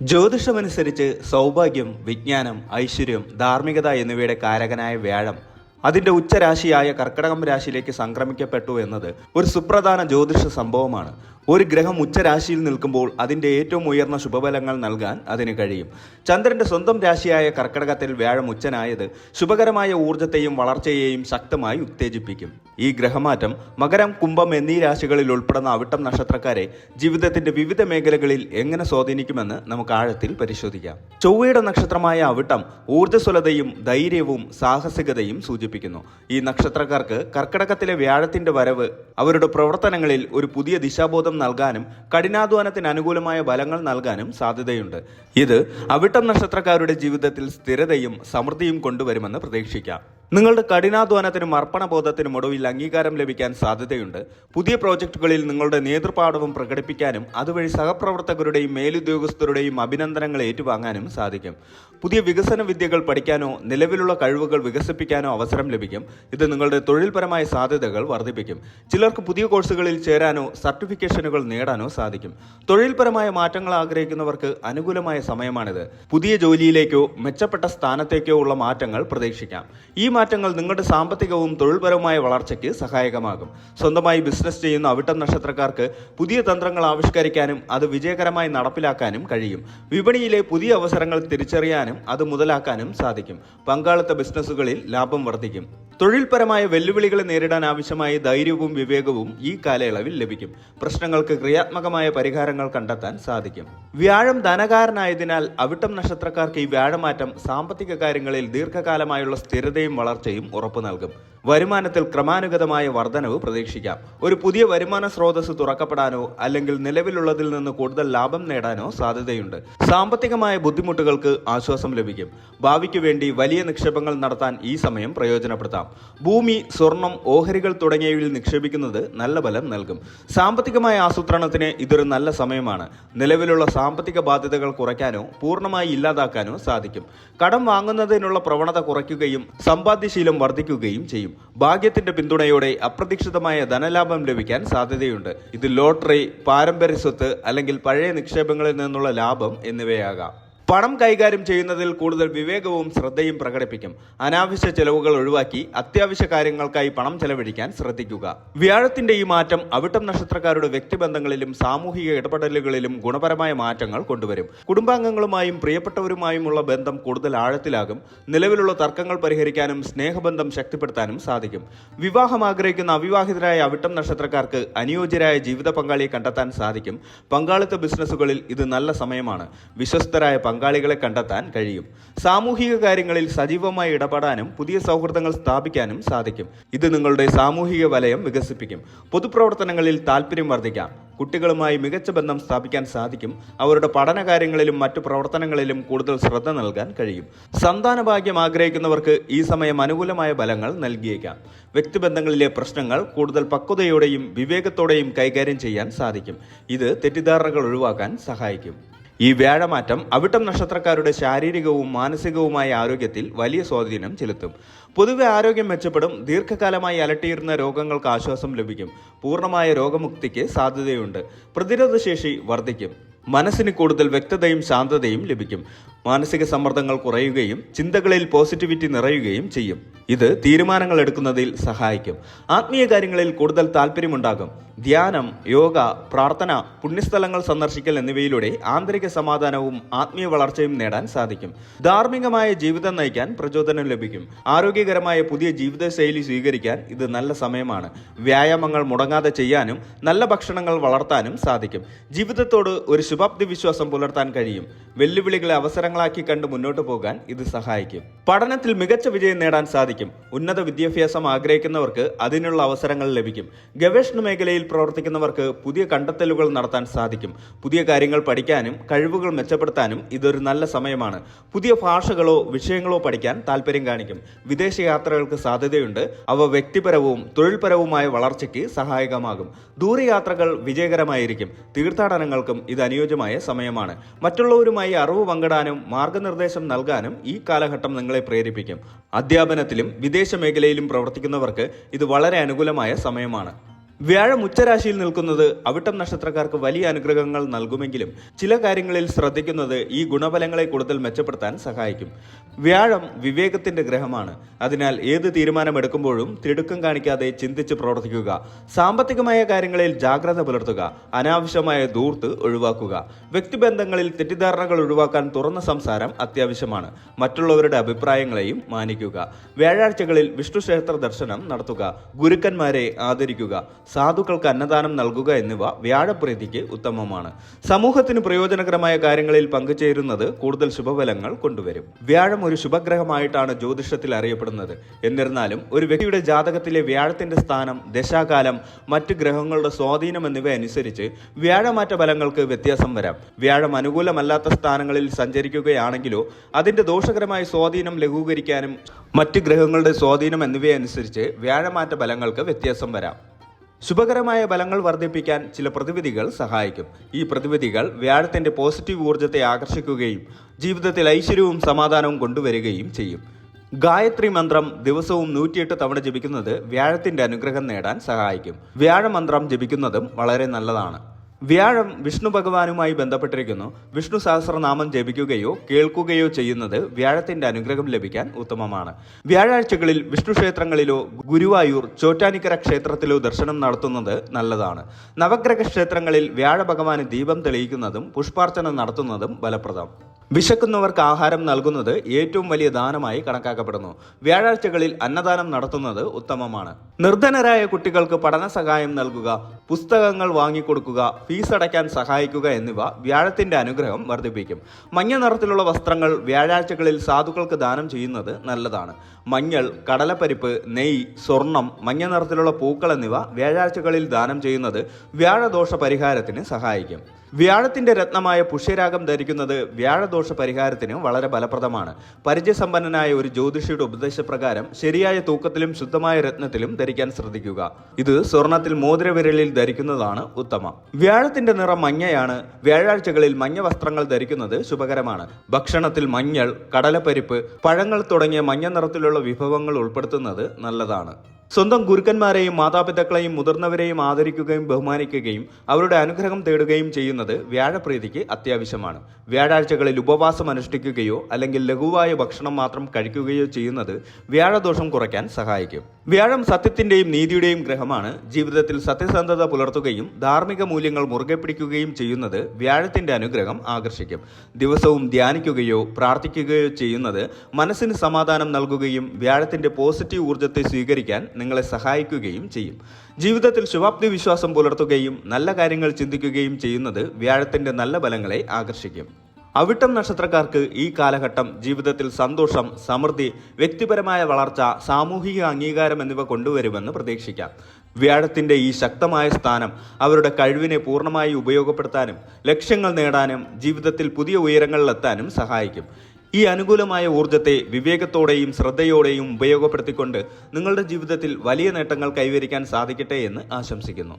ജ്യോതിഷമനുസരിച്ച് സൗഭാഗ്യം വിജ്ഞാനം ഐശ്വര്യം ധാർമ്മികത എന്നിവയുടെ കാരകനായ വ്യാഴം അതിന്റെ ഉച്ചരാശിയായ കർക്കടകം രാശിയിലേക്ക് സംക്രമിക്കപ്പെട്ടു എന്നത് ഒരു സുപ്രധാന ജ്യോതിഷ സംഭവമാണ്. ഒരു ഗ്രഹം ഉച്ചരാശിയിൽ നിൽക്കുമ്പോൾ അതിന്റെ ഏറ്റവും ഉയർന്ന ശുഭഫലങ്ങൾ നൽകാൻ അതിന് കഴിയും. ചന്ദ്രന്റെ സ്വന്തം രാശിയായ കർക്കടകത്തിൽ വ്യാഴം ഉച്ചനായത് ശുഭകരമായ ഊർജത്തെയും വളർച്ചയെയും ശക്തമായി ഉത്തേജിപ്പിക്കും. ഈ ഗ്രഹമാറ്റം മകരം കുംഭം എന്നീ രാശികളിൽ ഉൾപ്പെടുന്ന അവിട്ടം നക്ഷത്രക്കാരെ ജീവിതത്തിന്റെ വിവിധ മേഖലകളിൽ എങ്ങനെ സ്വാധീനിക്കുമെന്ന് നമുക്ക് ആഴത്തിൽ പരിശോധിക്കാം. ചൊവ്വയുടെ നക്ഷത്രമായ അവിട്ടം ഊർജസ്വലതയും ധൈര്യവും സാഹസികതയും സൂചിപ്പിക്കുന്നു ഈ നക്ഷത്രക്കാർക്ക് കർക്കടകത്തിലെ വ്യാഴത്തിന്റെ വരവ് അവരുടെ പ്രവർത്തനങ്ങളിൽ ഒരു പുതിയ ദിശാബോധം നൽകാനും കഠിനാധ്വാനത്തിന് അനുകൂലമായ ബലങ്ങൾ നൽകാനും സാധ്യതയുണ്ട്. ഇത് അവിട്ടം നക്ഷത്രക്കാരുടെ ജീവിതത്തിൽ സ്ഥിരതയും സമൃദ്ധിയും കൊണ്ടുവരുമെന്ന് പ്രതീക്ഷിക്കാം. നിങ്ങളുടെ കഠിനാധ്വാനത്തിനും അർപ്പണബോധത്തിനും ഒടുവിൽ അംഗീകാരം ലഭിക്കാൻ സാധ്യതയുണ്ട്. പുതിയ പ്രോജക്റ്റുകളിൽ നിങ്ങളുടെ നേതൃപാഠവും പ്രകടിപ്പിക്കാനും അതുവഴി സഹപ്രവർത്തകരുടെയും മേലുദ്യോഗസ്ഥരുടെയും അഭിനന്ദനങ്ങൾ ഏറ്റുവാങ്ങാനും സാധിക്കും. പുതിയ വികസന വിദ്യകൾ പഠിക്കാനോ നിലവിലുള്ള കഴിവുകൾ വികസിപ്പിക്കാനോ അവസരം ലഭിക്കും. ഇത് നിങ്ങളുടെ തൊഴിൽപരമായ സാധ്യതകൾ വർദ്ധിപ്പിക്കും. ചിലർക്ക് പുതിയ കോഴ്സുകളിൽ ചേരാനോ സർട്ടിഫിക്കേഷനുകൾ നേടാനോ സാധിക്കും. തൊഴിൽപരമായ മാറ്റങ്ങൾ ആഗ്രഹിക്കുന്നവർക്ക് അനുകൂലമായ സമയമാണിത്. പുതിയ ജോലിയിലേക്കോ മെച്ചപ്പെട്ട സ്ഥാനത്തേക്കോ ഉള്ള മാറ്റങ്ങൾ പ്രതീക്ഷിക്കാം. ഈ മാറ്റങ്ങൾ നിങ്ങളുടെ സാമ്പത്തികവും തൊഴിൽപരവുമായ വളർച്ചയ്ക്ക് സഹായകമാകും. സ്വന്തമായി ബിസിനസ് ചെയ്യുന്ന അവിട്ടം നക്ഷത്രക്കാർക്ക് പുതിയ തന്ത്രങ്ങൾ ആവിഷ്കരിക്കാനും അത് വിജയകരമായി നടപ്പിലാക്കാനും കഴിയും. വിപണിയിലെ പുതിയ അവസരങ്ങൾ തിരിച്ചറിയാനും അത് മുതലാക്കാനും സാധിക്കും. പങ്കാളിത്ത ബിസിനസ്സുകളിൽ ലാഭം വർദ്ധിക്കും. തൊഴിൽപരമായ വെല്ലുവിളികളെ നേരിടാൻ ആവശ്യമായ ധൈര്യവും വിവേകവും ഈ കാലയളവിൽ ലഭിക്കും. പ്രശ്നങ്ങൾക്ക് ക്രിയാത്മകമായ പരിഹാരങ്ങൾ കണ്ടെത്താൻ സാധിക്കും. വ്യാഴം ധനകാരനായതിനാൽ അവിട്ടം നക്ഷത്രക്കാർക്ക് ഈ വ്യാഴമാറ്റം സാമ്പത്തിക കാര്യങ്ങളിൽ ദീർഘകാലമായുള്ള സ്ഥിരതയും വളർച്ചയും ഉറപ്പു നൽകും. വരുമാനത്തിൽ ക്രമാനുഗതമായ വർധനവ് പ്രതീക്ഷിക്കാം. ഒരു പുതിയ വരുമാന സ്രോതസ് തുറക്കപ്പെടാനോ അല്ലെങ്കിൽ നിലവിലുള്ളതിൽ നിന്ന് കൂടുതൽ ലാഭം നേടാനോ സാധ്യതയുണ്ട്. സാമ്പത്തികമായ ബുദ്ധിമുട്ടുകൾക്ക് ആശ്വാസം ലഭിക്കും. ഭാവിക്ക് വേണ്ടി വലിയ നിക്ഷേപങ്ങൾ നടത്താൻ ഈ സമയം പ്രയോജനപ്പെടുത്താം. ഭൂമി സ്വർണം ഓഹരികൾ തുടങ്ങിയവയിൽ നിക്ഷേപിക്കുന്നത് നല്ല ഫലം നൽകും. സാമ്പത്തികമായ ആസൂത്രണത്തിന് ഇതൊരു നല്ല സമയമാണ്. നിലവിലുള്ള സാമ്പത്തിക ബാധ്യതകൾ കുറയ്ക്കാനോ പൂർണമായി ഇല്ലാതാക്കാനോ സാധിക്കും. കടം വാങ്ങുന്നതിനുള്ള പ്രവണത കുറയ്ക്കുകയും സമ്പാദ്യശീലം വർദ്ധിക്കുകയും ചെയ്യും. ഭാഗ്യത്തിന്റെ പിന്തുണയോടെ അപ്രതീക്ഷിതമായ ധനലാഭം ലഭിക്കാൻ സാധ്യതയുണ്ട്. ഇത് ലോട്ടറി പാരമ്പര്യ സ്വത്ത് അല്ലെങ്കിൽ പഴയ നിക്ഷേപങ്ങളിൽ നിന്നുള്ള ലാഭം എന്നിവയാകാം. പണം കൈകാര്യം ചെയ്യുന്നതിൽ കൂടുതൽ വിവേകവും ശ്രദ്ധയും പ്രകടിപ്പിക്കും. അനാവശ്യ ചെലവുകൾ ഒഴിവാക്കി അത്യാവശ്യ കാര്യങ്ങൾക്കായി പണം ചെലവഴിക്കാൻ ശ്രദ്ധിക്കുക. വ്യാഴത്തിന്റെ ഈ മാറ്റം അവിട്ടം നക്ഷത്രക്കാരുടെ വ്യക്തിബന്ധങ്ങളിലും സാമൂഹിക ഇടപെടലുകളിലും ഗുണപരമായ മാറ്റങ്ങൾ കൊണ്ടുവരും. കുടുംബാംഗങ്ങളുമായും പ്രിയപ്പെട്ടവരുമായുമുള്ള ബന്ധം കൂടുതൽ ആഴത്തിലാകും. നിലവിലുള്ള തർക്കങ്ങൾ പരിഹരിക്കാനും സ്നേഹബന്ധം ശക്തിപ്പെടുത്താനും സാധിക്കും. വിവാഹം ആഗ്രഹിക്കുന്ന അവിവാഹിതരായ അവിട്ടം നക്ഷത്രക്കാർക്ക് അനുയോജ്യരായ ജീവിത പങ്കാളിയെ കണ്ടെത്താൻ സാധിക്കും. പങ്കാളിത്ത ബിസിനസ്സുകളിൽ ഇത് നല്ല സമയമാണ്. വിശ്വസ്തരായ പങ്കാളികളെ കണ്ടെത്താൻ കഴിയും. സാമൂഹിക കാര്യങ്ങളിൽ സജീവമായി ഇടപെടാനും പുതിയ സൗഹൃദങ്ങൾ സ്ഥാപിക്കാനും സാധിക്കും. ഇത് നിങ്ങളുടെ സാമൂഹിക വലയം വികസിപ്പിക്കും. പൊതുപ്രവർത്തനങ്ങളിൽ താല്പര്യം വർദ്ധിക്കാം. കുട്ടികളുമായി മികച്ച ബന്ധം സ്ഥാപിക്കാൻ സാധിക്കും. അവരുടെ പഠനകാര്യങ്ങളിലും മറ്റു പ്രവർത്തനങ്ങളിലും കൂടുതൽ ശ്രദ്ധ നൽകാൻ കഴിയും. സന്താന ഭാഗ്യം ആഗ്രഹിക്കുന്നവർക്ക് ഈ സമയം അനുകൂലമായ ഫലങ്ങൾ നൽകിയേക്കാം. വ്യക്തിബന്ധങ്ങളിലെ പ്രശ്നങ്ങൾ കൂടുതൽ പക്വതയോടെയും വിവേകത്തോടെയും കൈകാര്യം ചെയ്യാൻ സാധിക്കും. ഇത് തെറ്റിദ്ധാരണകൾ ഒഴിവാക്കാൻ സഹായിക്കും. ഈ വ്യാഴമാറ്റം അവിട്ടം നക്ഷത്രക്കാരുടെ ശാരീരികവും മാനസികവുമായ ആരോഗ്യത്തിൽ വലിയ സ്വാധീനം ചെലുത്തും. പൊതുവെ ആരോഗ്യം മെച്ചപ്പെടും ദീർഘകാലമായി അലട്ടിയിരുന്ന രോഗങ്ങൾക്ക് ആശ്വാസം ലഭിക്കും പൂർണമായ രോഗമുക്തിക്ക് സാധ്യതയുണ്ട് പ്രതിരോധശേഷി വർദ്ധിക്കും മനസ്സിന് കൂടുതൽ വ്യക്തതയും ശാന്തതയും ലഭിക്കും. മാനസിക സമ്മർദ്ദങ്ങൾ കുറയുകയും ചിന്തകളിൽ പോസിറ്റിവിറ്റി നിറയുകയും ചെയ്യും. ഇത് തീരുമാനങ്ങൾ എടുക്കുന്നതിൽ സഹായിക്കും. ആത്മീയ കാര്യങ്ങളിൽ കൂടുതൽ താല്പര്യമുണ്ടാകും. ധ്യാനം യോഗ പ്രാർത്ഥന പുണ്യസ്ഥലങ്ങൾ സന്ദർശിക്കൽ എന്നിവയിലൂടെ ആന്തരിക സമാധാനവും ആത്മീയ വളർച്ചയും നേടാൻ സാധിക്കും. ധാർമ്മികമായ ജീവിതം നയിക്കാൻ പ്രചോദനം ലഭിക്കും. ആരോഗ്യകരമായ പുതിയ ജീവിതശൈലി സ്വീകരിക്കാൻ ഇത് നല്ല സമയമാണ്. വ്യായാമങ്ങൾ മുടങ്ങാതെ ചെയ്യാനും നല്ല ഭക്ഷണങ്ങൾ വളർത്താനും സാധിക്കും. ജീവിതത്തോട് ഒരു ശുഭാപ്തി വിശ്വാസം പുലർത്താൻ കഴിയും. വെല്ലുവിളികളെ അവസരങ്ങളാക്കി കണ്ട് മുന്നോട്ട് പോകാൻ ഇത് സഹായിക്കും. പഠനത്തിൽ മികച്ച വിജയം നേടാൻ സാധിക്കും. ഉന്നത വിദ്യാഭ്യാസം ആഗ്രഹിക്കുന്നവർക്ക് അതിനുള്ള അവസരങ്ങൾ ലഭിക്കും. ഗവേഷണ മേഖലയിൽ പ്രവർത്തിക്കുന്നവർക്ക് പുതിയ കണ്ടെത്തലുകൾ നടത്താൻ സാധിക്കും. പുതിയ കാര്യങ്ങൾ പഠിക്കാനും കഴിവുകൾ മെച്ചപ്പെടുത്താനും ഇതൊരു നല്ല സമയമാണ്. പുതിയ ഭാഷകളോ വിഷയങ്ങളോ പഠിക്കാൻ താല്പര്യം കാണിക്കും. വിദേശ യാത്രകൾക്ക് സാധ്യതയുണ്ട്. അവ വ്യക്തിപരവും തൊഴിൽപരവുമായ വളർച്ചയ്ക്ക് സഹായകമാകും. ദൂരയാത്രകൾ വിജയകരമായിരിക്കും. തീർത്ഥാടനങ്ങൾക്കും ഇത് അനുയോജ്യമായ സമയമാണ്. മറ്റുള്ളവരുമായി അറിവ് പങ്കിടാനും മാർഗനിർദ്ദേശം നൽകാനും ഈ കാലഘട്ടം നിങ്ങളെ പ്രേരിപ്പിക്കും. അധ്യാപനത്തിലും വിദേശ മേഖലയിലും പ്രവർത്തിക്കുന്നവർക്ക് ഇത് വളരെ അനുകൂലമായ സമയമാണ്. വ്യാഴം ഉച്ചരാശിയിൽ നിൽക്കുന്നത് അവിട്ടം നക്ഷത്രക്കാർക്ക് വലിയ അനുഗ്രഹങ്ങൾ നൽകുമെങ്കിലും ചില കാര്യങ്ങളിൽ ശ്രദ്ധിക്കുന്നത് ഈ ഗുണഫലങ്ങളെ കൂടുതൽ മെച്ചപ്പെടുത്താൻ സഹായിക്കും. വ്യാഴം വിവേകത്തിന്റെ ഗ്രഹമാണ്. അതിനാൽ ഏത് തീരുമാനമെടുക്കുമ്പോഴും തിടുക്കം കാണിക്കാതെ ചിന്തിച്ച് പ്രവർത്തിക്കുക. സാമ്പത്തികമായ കാര്യങ്ങളിൽ ജാഗ്രത പുലർത്തുക. അനാവശ്യമായ ദൂർത്ത് ഒഴിവാക്കുക. വ്യക്തിബന്ധങ്ങളിൽ തെറ്റിദ്ധാരണകൾ ഒഴിവാക്കാൻ തുറന്ന സംസാരം അത്യാവശ്യമാണ്. മറ്റുള്ളവരുടെ അഭിപ്രായങ്ങളെയും മാനിക്കുക. വ്യാഴാഴ്ചകളിൽ വിഷ്ണു ക്ഷേത്ര ദർശനം നടത്തുക. ഗുരുക്കന്മാരെ ആദരിക്കുക. സാധുക്കൾക്ക് അന്നദാനം നൽകുക എന്നിവ വ്യാഴപ്രീതിക്ക് ഉത്തമമാണ്. സമൂഹത്തിന് പ്രയോജനകരമായ കാര്യങ്ങളിൽ പങ്കുചേരുന്നത് കൂടുതൽ ശുഭഫലങ്ങൾ കൊണ്ടുവരും. വ്യാഴം ഒരു ശുഭഗ്രഹമായിട്ടാണ് ജ്യോതിഷത്തിൽ അറിയപ്പെടുന്നത്. എന്നിരുന്നാലും ഒരു വ്യക്തിയുടെ ജാതകത്തിലെ വ്യാഴത്തിന്റെ സ്ഥാനം ദശാകാലം മറ്റ് ഗ്രഹങ്ങളുടെ സ്വാധീനം എന്നിവ അനുസരിച്ച് വ്യാഴമാറ്റ ഫലങ്ങൾക്ക് വ്യത്യാസം വരാം. വ്യാഴം അനുകൂലമല്ലാത്ത സ്ഥാനങ്ങളിൽ സഞ്ചരിക്കുകയാണെങ്കിലോ അതിന്റെ ദോഷകരമായ സ്വാധീനം ലഘൂകരിക്കാനും മറ്റ് ഗ്രഹങ്ങളുടെ സ്വാധീനം എന്നിവയനുസരിച്ച് വ്യാഴമാറ്റ ഫലങ്ങൾക്ക് വ്യത്യാസം വരാം. ശുഭകരമായ ബലങ്ങൾ വർദ്ധിപ്പിക്കാൻ ചില പ്രതിവിധികൾ സഹായിക്കും. ഈ പ്രതിവിധികൾ വ്യാഴത്തിന്റെ പോസിറ്റീവ് ഊർജത്തെ ആകർഷിക്കുകയും ജീവിതത്തിൽ ഐശ്വര്യവും സമാധാനവും കൊണ്ടുവരികയും ചെയ്യും. ഗായത്രി മന്ത്രം ദിവസവും നൂറ്റിയെട്ട് തവണ ജപിക്കുന്നത് വ്യാഴത്തിന്റെ അനുഗ്രഹം നേടാൻ സഹായിക്കും. വ്യാഴമന്ത്രം ജപിക്കുന്നതും വളരെ നല്ലതാണ്. വ്യാഴം വിഷ്ണു ഭഗവാനുമായി ബന്ധപ്പെട്ടിരിക്കുന്നു. വിഷ്ണു സഹസ്രനാമം ജപിക്കുകയോ കേൾക്കുകയോ ചെയ്യുന്നത് വ്യാഴത്തിന്റെ അനുഗ്രഹം ലഭിക്കാൻ ഉത്തമമാണ്. വ്യാഴാഴ്ചകളിൽ വിഷ്ണു ക്ഷേത്രങ്ങളിലോ ഗുരുവായൂർ ചോറ്റാനിക്കര ക്ഷേത്രത്തിലോ ദർശനം നടത്തുന്നത് നല്ലതാണ്. നവഗ്രഹ ക്ഷേത്രങ്ങളിൽ വ്യാഴ ഭഗവാന് ദീപം തെളിയിക്കുന്നതും പുഷ്പാർച്ചന നടത്തുന്നതും ഫലപ്രദം. വിശക്കുന്നവർക്ക് ആഹാരം നൽകുന്നത് ഏറ്റവും വലിയ ദാനമായി കണക്കാക്കപ്പെടുന്നു. വ്യാഴാഴ്ചകളിൽ അന്നദാനം നടത്തുന്നത് ഉത്തമമാണ്. നിർധനരായ കുട്ടികൾക്ക് പഠന സഹായം നൽകുക പുസ്തകങ്ങൾ വാങ്ങിക്കൊടുക്കുക ഫീസ് അടയ്ക്കാൻ സഹായിക്കുക എന്നിവ വ്യാഴത്തിന്റെ അനുഗ്രഹം വർദ്ധിപ്പിക്കും. മഞ്ഞ നിറത്തിലുള്ള വസ്ത്രങ്ങൾ വ്യാഴാഴ്ചകളിൽ സാധുക്കൾക്ക് ദാനം ചെയ്യുന്നത് നല്ലതാണ്. മഞ്ഞൾ കടലപ്പരിപ്പ് നെയ് സ്വർണം മഞ്ഞ നിറത്തിലുള്ള പൂക്കൾ എന്നിവ വ്യാഴാഴ്ചകളിൽ ദാനം ചെയ്യുന്നത് വ്യാഴദോഷ പരിഹാരത്തിന് സഹായിക്കും. വ്യാഴത്തിന്റെ രത്നമായ പുഷ്യരാഗം ധരിക്കുന്നത് വ്യാഴദോഷ പരിഹാരത്തിന് വളരെ ഫലപ്രദമാണ്. പരിചയസമ്പന്നനായ ഒരു ജ്യോതിഷിയുടെ ഉപദേശപ്രകാരം ശരിയായ തൂക്കത്തിലും ശുദ്ധമായ രത്നത്തിലും ധരിക്കാൻ ശ്രദ്ധിക്കുക. ഇത് സ്വർണത്തിൽ മോതിരവിരലിൽ ധരിക്കുന്നതാണ് ഉത്തമം. വ്യാഴത്തിന്റെ നിറം മഞ്ഞയാണ്. വ്യാഴാഴ്ചകളിൽ മഞ്ഞ വസ്ത്രങ്ങൾ ധരിക്കുന്നത് ശുഭകരമാണ്. ഭക്ഷണത്തിൽ മഞ്ഞൾ കടലപ്പരിപ്പ് പഴങ്ങൾ തുടങ്ങിയ മഞ്ഞ നിറത്തിലുള്ള വിഭവങ്ങൾ ഉൾപ്പെടുത്തുന്നത് നല്ലതാണ്. സ്വന്തം ഗുരുക്കന്മാരെയും മാതാപിതാക്കളെയും മുതിർന്നവരെയും ആദരിക്കുകയും ബഹുമാനിക്കുകയും അവരുടെ അനുഗ്രഹം തേടുകയും ചെയ്യുന്നത് വ്യാഴപ്രീതിക്ക് അത്യാവശ്യമാണ്. വ്യാഴാഴ്ചകളിൽ ഉപവാസം അനുഷ്ഠിക്കുകയോ അല്ലെങ്കിൽ ലഘുവായ ഭക്ഷണം മാത്രം കഴിക്കുകയോ ചെയ്യുന്നത് വ്യാഴദോഷം കുറയ്ക്കാൻ സഹായിക്കും. വ്യാഴം സത്യത്തിന്റെയും നീതിയുടെയും ഗ്രഹമാണ്. ജീവിതത്തിൽ സത്യസന്ധത പുലർത്തുകയും ധാർമ്മിക മൂല്യങ്ങൾ മുറുകെ പിടിക്കുകയും ചെയ്യുന്നത് വ്യാഴത്തിന്റെ അനുഗ്രഹം ആകർഷിക്കും. ദിവസവും ധ്യാനിക്കുകയോ പ്രാർത്ഥിക്കുകയോ ചെയ്യുന്നത് മനസ്സിന് സമാധാനം നൽകുകയും വ്യാഴത്തിന്റെ പോസിറ്റീവ് ഊർജത്തെ സ്വീകരിക്കാൻ നിങ്ങളെ സഹായിക്കുകയും ചെയ്യും. ജീവിതത്തിൽ ശുഭാപ്തി വിശ്വാസം പുലർത്തുകയും നല്ല കാര്യങ്ങൾ ചിന്തിക്കുകയും ചെയ്യുന്നത് വ്യാഴത്തിന്റെ നല്ല ഫലങ്ങളെ ആകർഷിക്കും. അവിട്ടം നക്ഷത്രക്കാർക്ക് ഈ കാലഘട്ടം ജീവിതത്തിൽ സന്തോഷം സമൃദ്ധി വ്യക്തിപരമായ വളർച്ച സാമൂഹിക അംഗീകാരം എന്നിവ കൊണ്ടുവരുമെന്ന് പ്രതീക്ഷിക്കാം. വ്യാഴത്തിന്റെ ഈ ശക്തമായ സ്ഥാനം അവരുടെ കഴിവിനെ പൂർണമായി ഉപയോഗപ്പെടുത്താനും ലക്ഷ്യങ്ങൾ നേടാനും ജീവിതത്തിൽ പുതിയ ഉയരങ്ങളിലെത്താനും സഹായിക്കും. ഈ അനുകൂലമായ ഊർജത്തെ വിവേകത്തോടെയും ശ്രദ്ധയോടെയും ഉപയോഗപ്പെടുത്തിക്കൊണ്ട് നിങ്ങളുടെ ജീവിതത്തിൽ വലിയ നേട്ടങ്ങൾ കൈവരിക്കാൻ സാധിക്കട്ടെ എന്ന് ആശംസിക്കുന്നു.